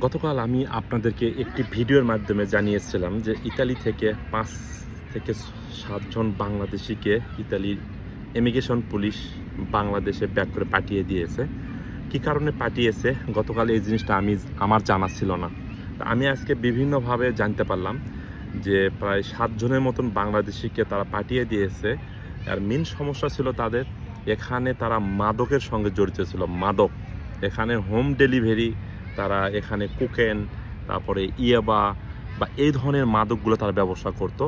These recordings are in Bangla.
গতকাল আমি আপনাদেরকে একটি ভিডিওর মাধ্যমে জানিয়েছিলাম যে ইতালি থেকে পাঁচ থেকে সাতজন বাংলাদেশিকে ইতালির ইমিগ্রেশন পুলিশ বাংলাদেশে ব্যাক করে পাঠিয়ে দিয়েছে। কি কারণে পাঠিয়েছে? গতকাল এই জিনিসটা আমি, আমার জানা ছিল না। আমি আজকে বিভিন্নভাবে জানতে পারলাম যে প্রায় সাতজনের মতন বাংলাদেশিকে তারা পাঠিয়ে দিয়েছে। আর মেন সমস্যা ছিল তাদের, এখানে তারা মাদকের সঙ্গে জড়িত ছিল, মাদক। এখানে হোম ডেলিভারি তারা এখানে কোকেন, তারপরে ইয়াবা বা এই ধরনের মাদকগুলো তারা ব্যবসা করত।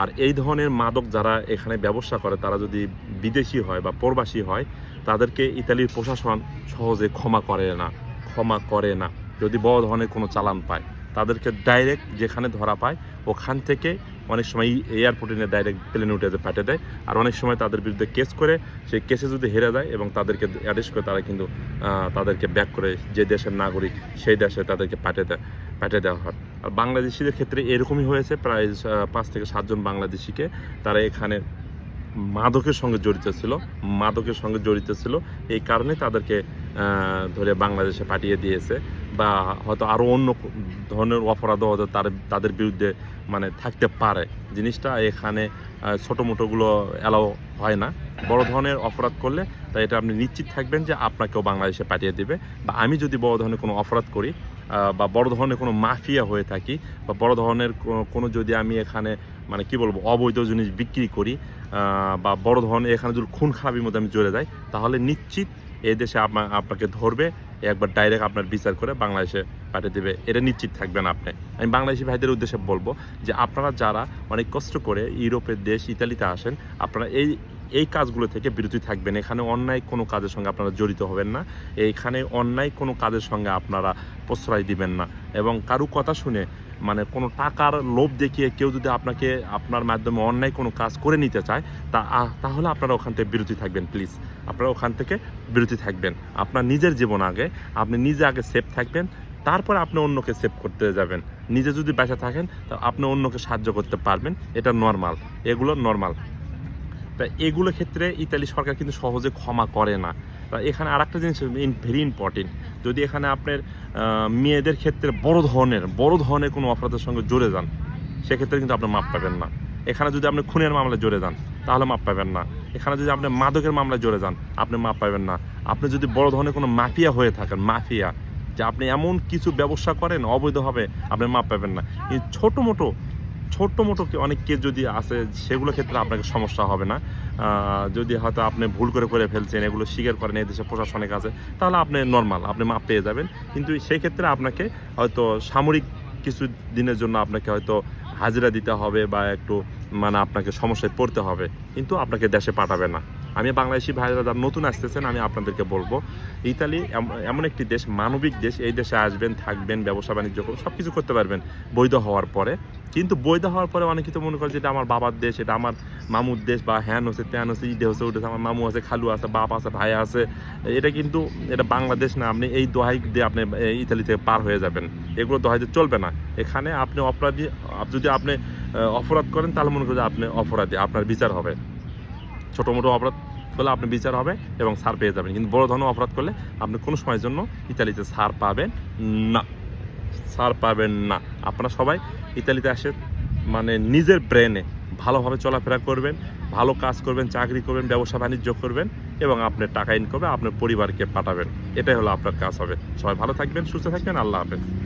আর এই ধরনের মাদক যারা এখানে ব্যবসা করে, তারা যদি বিদেশি হয় বা প্রবাসী হয়, তাদেরকে ইতালির প্রশাসন সহজে ক্ষমা করে না, ক্ষমা করে না, যদি বড় ধরনের কোনো চালান পায়। তাদেরকে ডাইরেক্ট যেখানে ধরা পায়, ওখান থেকে অনেক সময় এয়ারপোর্টে নিয়ে ডাইরেক্ট প্লেনে উঠে পাঠিয়ে দেয় আর অনেক সময় তাদের বিরুদ্ধে কেস করে, সেই কেসে যদি হেরে যায় এবং তাদেরকে অ্যারেস্ট করে, তারা কিন্তু তাদেরকে ব্যাক করে যে দেশের নাগরিক, সেই দেশে তাদেরকে পাঠিয়ে দেয়, পাঠিয়ে দেওয়া হয়। আর বাংলাদেশিদের ক্ষেত্রে এরকমই হয়েছে, প্রায় পাঁচ থেকে সাতজন বাংলাদেশিকে তারা এখানে মাদকের সঙ্গে জড়িত ছিল, মাদকের সঙ্গে জড়িত ছিল। এই কারণে তাদেরকে ধরে বাংলাদেশে পাঠিয়ে দিয়েছে। বা হয়তো আরও অন্য ধরনের অপরাধও হয়তো তার, তাদের বিরুদ্ধে মানে থাকতে পারে। জিনিসটা এখানে ছোটো মোটোগুলো অ্যালাও হয় না। বড় ধরনের অপরাধ করলে তাই এটা আপনি নিশ্চিত থাকবেন যে আপনাকেও বাংলাদেশে পাঠিয়ে দেবে। বা আমি যদি বড় ধরনের কোনো অপরাধ করি বা বড় ধরনের কোনো মাফিয়া হয়ে থাকি, বা বড় ধরনের কোনো যদি আমি এখানে মানে কি বলব, অবৈধ জিনিস বিক্রি করি বা বড় ধরনের এখানে যদি খুন খারাপির মধ্যে আমি জড়ে যাই, তাহলে নিশ্চিত এই দেশে আপনা- আপনাকে ধরবে। একবার ডাইরেক্ট আপনার বিচার করে বাংলাদেশে পাঠিয়ে দেবে। এটা নিশ্চিত থাকবেন আপনি। আমি বাংলাদেশি ভাইদের উদ্দেশ্যে বলব যে আপনারা যারা অনেক কষ্ট করে ইউরোপের দেশ ইতালিতে আসেন, আপনারা এই এই কাজগুলো থেকে বিরতি থাকবেন। এখানে অন্যায় কোনো কাজের সঙ্গে আপনারা জড়িত হবেন না। এইখানে অন্যায় কোনো কাজের সঙ্গে আপনারা প্রশ্রয় দিবেন না। এবং কারু কথা শুনে মানে কোনো টাকার লোভ দেখিয়ে কেউ যদি আপনাকে, আপনার মাধ্যমে অন্যায় কোনো কাজ করে নিতে চায়, তা তাহলে আপনারা ওখান থেকে বিরতি থাকবেন, প্লিজ। আপনারা ওখান থেকে বিরতি থাকবেন। আপনার নিজের জীবন আগে, আপনি নিজে আগে সেফ থাকবেন, তারপর আপনি অন্যকে সেভ করতে যাবেন। নিজে যদি বেঁচে থাকেন, তো আপনি অন্যকে সাহায্য করতে পারবেন। এটা নর্মাল। এগুলো নর্মাল। তা এগুলো ক্ষেত্রে ইতালি সরকার কিন্তু সহজে ক্ষমা করে না। তা এখানে আর একটা জিনিস ভেরি ইম্পর্টেন্ট। যদি এখানে আপনার মেয়েদের ক্ষেত্রে বড় ধরনের বড় ধরনের কোনো অপরাধের সঙ্গে জড়ে যান, সেক্ষেত্রে কিন্তু আপনি মাপ পাবেন না। এখানে যদি আপনি খুনের মামলায় জড়ে যান, তাহলে মাপ পাবেন না। এখানে যদি আপনি মাদকের মামলায় জড়ে যান, আপনি মাপ পাবেন না। আপনি যদি বড় ধরনের কোনো মাফিয়া হয়ে থাকেন, মাফিয়া, যে আপনি এমন কিছু ব্যবসা করেন, অবৈধভাবে, আপনি মাপ পাবেন না। ছোটো মোটো ছোট্ট মোটো অনেক কেস যদি আছে, সেগুলো ক্ষেত্রে আপনাকে সমস্যা হবে না। যদি হয়তো আপনি ভুল করে করে ফেলছেন, এগুলো স্বীকার করেন, এই দেশে প্রশাসনের কাছে তাহলে আপনি নর্মাল আপনি মাপ পেয়ে যাবেন। কিন্তু সেই ক্ষেত্রে আপনাকে হয়তো সামরিক কিছু দিনের জন্য আপনাকে হয়তো হাজিরা দিতে হবে বা একটু মানে আপনাকে সমস্যায় পড়তে হবে। কিন্তু আপনাকে দেশে পাঠাবে না। আমি বাংলাদেশি ভাইরা যারা নতুন আসতেছেন, আমি আপনাদেরকে বলব, ইতালি এমন একটি দেশ, মানবিক দেশ, এই দেশে আসবেন, থাকবেন, ব্যবসা বাণিজ্য সব কিছু করতে পারবেন বৈধ হওয়ার পরে। কিন্তু বৈধ হওয়ার পরে অনেকে তো মনে করে যে এটা আমার বাবার দেশ, এটা আমার মামুর দেশ, বা হ্যান হচ্ছে, ত্যান হচ্ছে, ইডে হচ্ছে উঠেছে আমার মামু আছে, খালু আছে, বাপ আছে, ভাই আছে। এটা কিন্তু, এটা বাংলাদেশ না, আপনি এই দোহাই দিয়ে আপনি ইতালি থেকে পার হয়ে যাবেন। এগুলো দোহাই দোহাইতে চলবে না। এখানে আপনি অপরাধী যদি আপনি অপরাধ করেন, তাহলে মনে করেন আপনি অপরাধী, আপনার বিচার হবে। ছোটো মোটো অপরাধ করলে আপনি বিচার হবে এবং সার পেয়ে যাবেন। কিন্তু বড় ধরনের অপরাধ করলে আপনি কোনো সময়ের জন্য ইতালিতে সার পাবেন না। সার পাবেন না। আপনারা সবাই ইতালিতে আসে মানে নিজের ব্রেনে ভালোভাবে চলাফেরা করবেন, ভালো কাজ করবেন, চাকরি করবেন, ব্যবসা বাণিজ্য করবেন এবং আপনার টাকা ইনকামে আপনার পরিবারকে পাঠাবেন। এটাই হলো আপনার কাজ হবে। সবাই ভালো থাকবেন, সুস্থ থাকবেন। আল্লাহ হাফেজ।